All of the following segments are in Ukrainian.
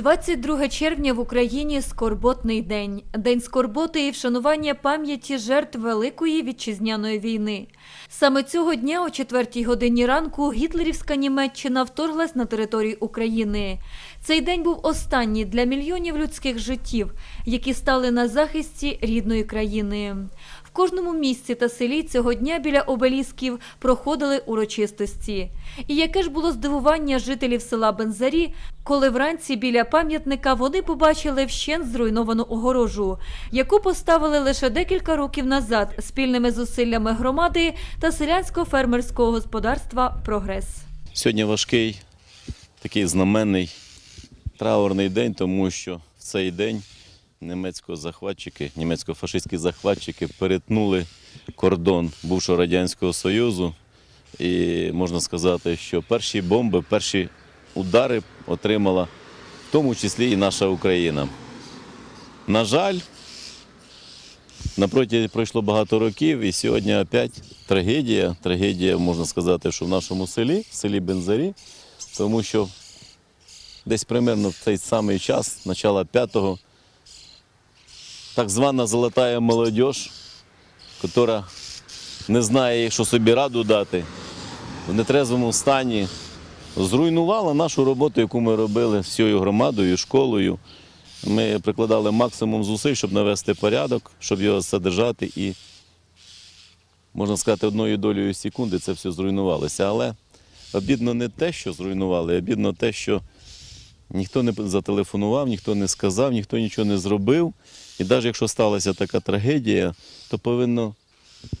22 червня в Україні скорботний день. День скорботи і вшанування пам'яті жертв Великої вітчизняної війни. Саме цього дня о 4 годині ранку гітлерівська Німеччина вторглась на територію України. Цей день був останній для мільйонів людських життів, які стали на захисті рідної країни. Кожному місці та селі цього дня біля обелісків проходили урочистості. І яке ж було здивування жителів села Бензарі, коли вранці біля пам'ятника вони побачили вщент зруйновану огорожу, яку поставили лише декілька років назад спільними зусиллями громади та селянського фермерського господарства Прогрес. Сьогодні важкий, такий знаменний траурний день, тому що в цей день німецько захватчики, німецько-фашистські захватчики перетнули кордон бувшого Радянського Союзу. І можна сказати, що перші бомби, перші удари отримала в тому числі і наша Україна. На жаль, напроти пройшло багато років, і сьогодні опять трагедія. Трагедія, можна сказати, що в нашому селі, в селі Бензарі, тому що десь примерно в цей самий час, начала п'ятого, так звана золотая молодь, яка не знає, що собі раду дати, в нетрезвому стані, зруйнувала нашу роботу, яку ми робили всією громадою, школою. Ми прикладали максимум зусиль, щоб навести порядок, щоб його содержати і, можна сказати, одною долею секунди це все зруйнувалося. Але обідно не те, що зруйнували, обідно те, що ніхто не зателефонував, ніхто не сказав, ніхто нічого не зробив. І навіть якщо сталася така трагедія, то повинно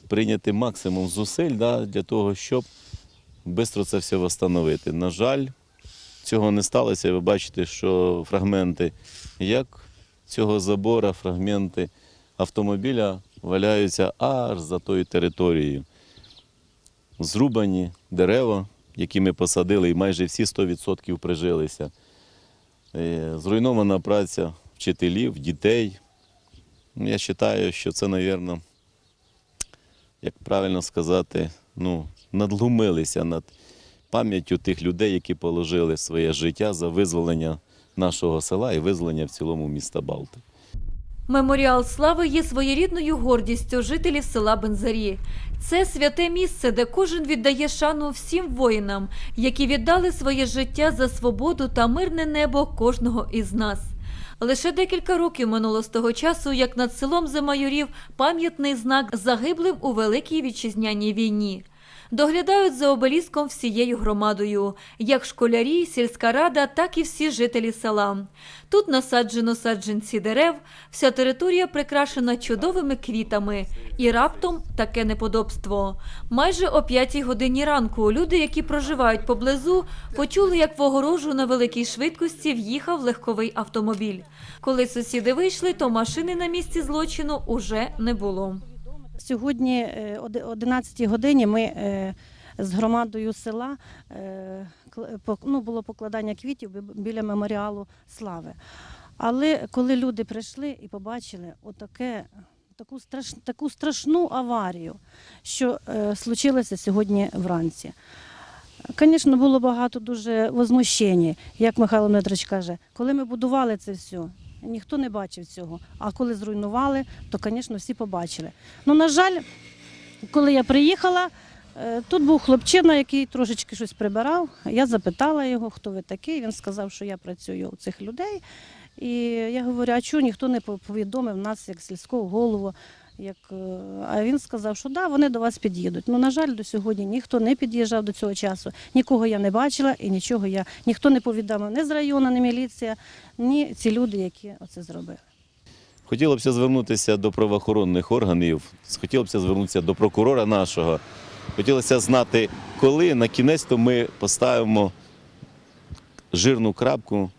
прийняти максимум зусиль да, для того, щоб швидко це все встановити. На жаль, цього не сталося. Ви бачите, що фрагменти як цього забора, фрагменти автомобіля валяються аж за тою територією. Зрубані дерева, які ми посадили, і майже всі 100% прижилися. Е, Зруйнована праця вчителів, дітей. Я вважаю, що це, мабуть, як правильно сказати, ну, надлумилися над пам'яттю тих людей, які положили своє життя за визволення нашого села і визволення в цілому міста Балти. Меморіал слави є своєрідною гордістю жителів села Бензарі. Це святе місце, де кожен віддає шану всім воїнам, які віддали своє життя за свободу та мирне небо кожного із нас. Лише декілька років минуло з того часу, як над селом Замайорів пам'ятний знак загиблим у Великій Вітчизняній війні. Доглядають за обеліском всією громадою, як школярі, сільська рада, так і всі жителі села. Тут насаджено саджанці дерев, вся територія прикрашена чудовими квітами. І раптом таке неподобство. Майже о п'ятій годині ранку люди, які проживають поблизу, почули, як в огорожу на великій швидкості в'їхав легковий автомобіль. Коли сусіди вийшли, то машини на місці злочину уже не було. Сьогодні е, о 11 годині ми е, з громадою села е, ну, було покладання квітів біля меморіалу слави. Але коли люди прийшли і побачили отаке, таку, страш, таку страшну аварію, що случилося сьогодні вранці. Звісно, було багато дуже возмущень, як Михайло Дмитрович каже, коли ми будували це все, ніхто не бачив цього. А коли зруйнували, то, звісно, всі побачили. Ну, на жаль, коли я приїхала, е, тут був хлопчина, який трошечки щось прибирав. Я запитала його, хто ви такий. Він сказав, що я працюю у цих людей. І я говорю, а чого ніхто не повідомив нас як сільського голову. Як, е, а він сказав, що да, вони до вас під'їдуть. Ну, на жаль, до сьогодні ніхто не під'їжджав до цього часу, нікого я не бачила і нічого я ніхто не повідомив ні з району, ні міліція, ні ці люди, які оце зробили. Хотілося б звернутися до правоохоронних органів, хотілося б звернутися до прокурора нашого. Хотілося знати, коли на кінець то ми поставимо жирну крапку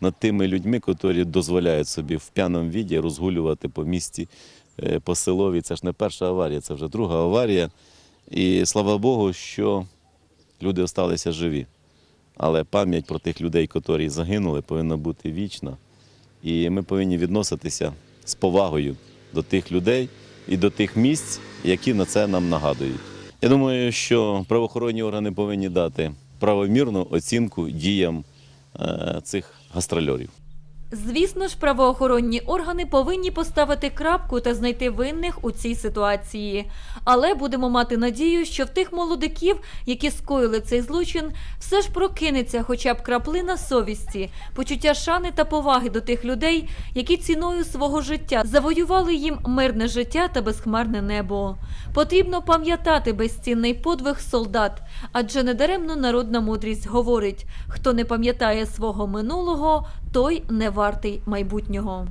над тими людьми, які дозволяють собі в п'яному віді розгулювати по місті, е, по селові. Це ж не перша аварія, це вже друга аварія. І слава Богу, що люди залишилися живі. Але пам'ять про тих людей, які загинули, повинна бути вічна. І ми повинні відноситися з повагою до тих людей і до тих місць, які на це нам нагадують. Я думаю, що правоохоронні органи повинні дати правомірну оцінку діям цих гастрольорів. Звісно ж, правоохоронні органи повинні поставити крапку та знайти винних у цій ситуації. Але будемо мати надію, що в тих молодиків, які скоїли цей злочин, все ж прокинеться хоча б краплина совісті, почуття шани та поваги до тих людей, які ціною свого життя завоювали їм мирне життя та безхмарне небо. Потрібно пам'ятати безцінний подвиг солдат, адже недаремно народна мудрість говорить: хто не пам'ятає свого минулого, той не вартий майбутнього.